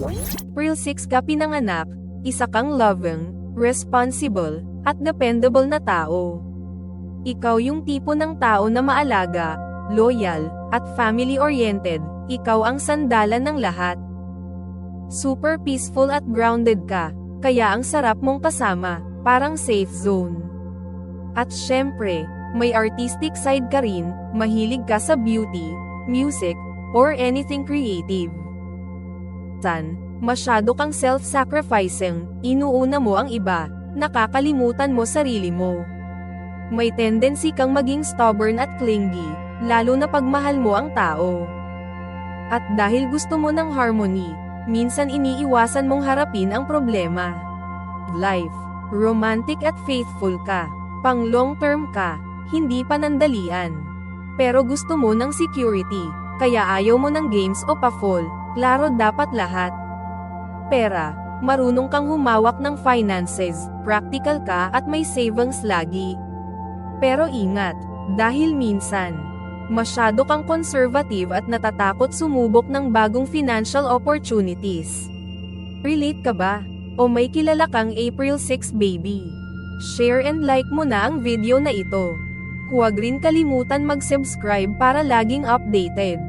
April 6 ka pinanganak, isa kang loving, responsible, at dependable na tao. Ikaw yung tipo ng tao na maalaga, loyal, at family-oriented, ikaw ang sandalan ng lahat. Super peaceful at grounded ka, kaya ang sarap mong kasama, parang safe zone. At syempre, may artistic side ka rin, mahilig ka sa beauty, music, or anything creative. San, masyado kang self-sacrificing, inuuna mo ang iba, nakakalimutan mo sarili mo. May tendency kang maging stubborn at clingy, lalo na pagmahal mo ang tao. At dahil gusto mo ng harmony, minsan iniiwasan mong harapin ang problema. Life, romantic at faithful ka, pang long term ka, hindi panandalian. Pero gusto mo ng security, kaya ayaw mo ng games o pa-fall, klaro dapat lahat. Pera, marunong kang humawak ng finances, practical ka at may savings lagi. Pero ingat, dahil minsan, masyado kang conservative at natatakot sumubok ng bagong financial opportunities. Relate ka ba? O may kilala kang April 6 baby? Share and like mo na ang video na ito. Huwag rin kalimutan mag-subscribe para laging updated.